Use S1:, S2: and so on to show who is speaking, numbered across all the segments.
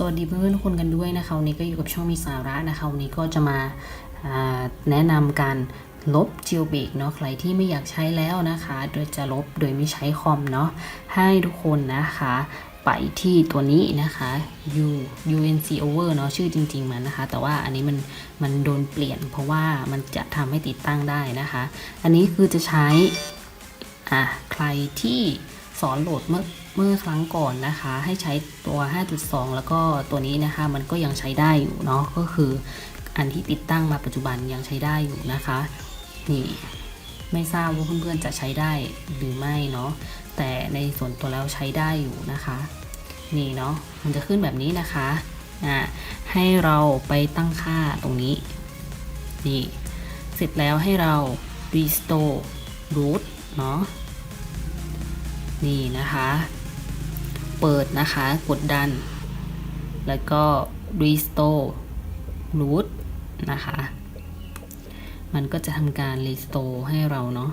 S1: สวัสดีเพื่อนๆทุกคนกันด้วยนะคะวันนี้ก็อยู่กับช่องมีสาระนะคะวันนี้ก็จะมาาแนะนำการลบ j a i l b r e a k เนาะใครที่ไม่อยากใช้แล้วนะคะ โดยจะลบโดยไม่ใช้คอมเนาะให้ทุกคนนะคะไปที่ตัวนี้นะคะ U UNC over เนาะชื่อจริง ๆ มันนะคะ แต่ว่าอันนี้มันมันโดนเปลี่ยน เพราะว่ามันจะทำให้ติดตั้งได้นะคะ อันนี้คือจะใช้อะใครที่สอนโหลดเมื่อ เมื่อครั้งก่อนนะคะ ให้ใช้ตัว 5.2 แล้วก็ตัวนี้นะคะ มันก็ยังใช้ได้อยู่เนาะก็คืออันที่ติดตั้งมาปัจจุบันยังใช้ได้อยู่นะคะ นี่ไม่ทราบว่าเพื่อนๆจะใช้ได้หรือไม่เนาะแต่ในส่วนตัวแล้วใช้ได้อยู่นะคะ นี่เนาะมันจะขึ้นแบบนี้นะคะอะให้เราไปตั้งค่าตรงนี้นี่เสร็จแล้วให้เรา restore root เนาะนี่นะคะ เปิดนะคะ กดดัน แล้วก็ restore root นะคะ มันก็จะทำการ restore ให้เราเนาะ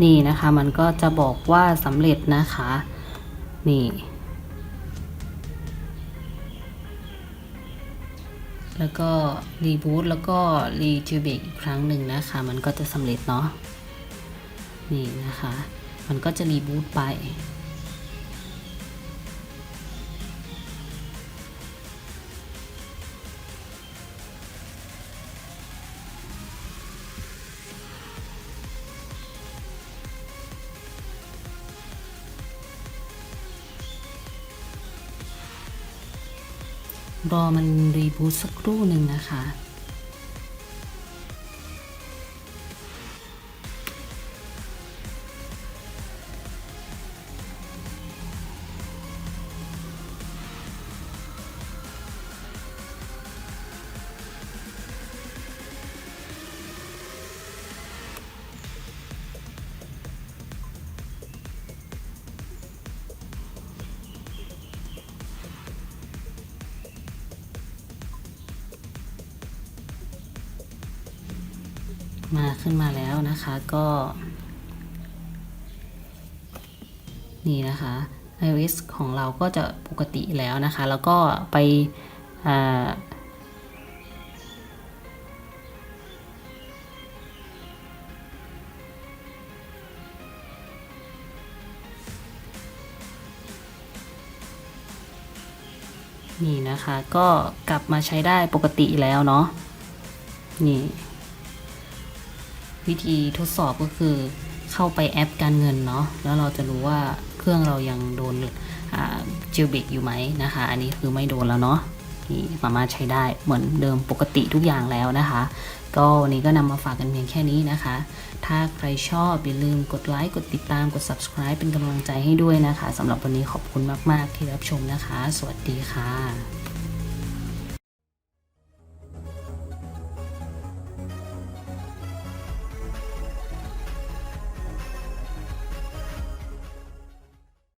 S1: นี่นะคะมันก็จะบอกว่าสำเร็จนะคะ นี่ แล้วก็รีบูตแล้วก็รีทิวเบกอีกครั้งหนึ่งนะคะ มันก็จะสำเร็จเนาะนี่นะคะ มันก็จะรีบูตไป รอมันรีบูตสักครู่หนึ่งนะคะ มาขึ้นมาแล้วนะคะก็ นี่นะคะ iOS ของเราก็จะปกติแล้วนะคะ แล้วก็ไปนี่นะคะก็กลับมาใช้ได้ปกติแล้วเนาะนี่ วิธีทดสอบก็คือเข้าไปแอปการเงินเนาะแล้วเราจะรู้ว่าเครื่องเรายังโดนเจลเบกอยู่ไหมนะคะ อันนี้คือไม่โดนแล้วเนาะนี่สามารถใช้ได้เหมือนเดิมปกติทุกอย่างแล้วนะคะ ก็วันนี้ก็นำมาฝากกันเพียงแค่นี้นะคะ ถ้าใครชอบอย่าลืมกดไลค์กดติดตามกด subscribe เป็นกำลังใจให้ด้วยนะคะสำหรับวันนี้ขอบคุณมาก ๆ ที่รับชมนะคะ สวัสดีค่ะ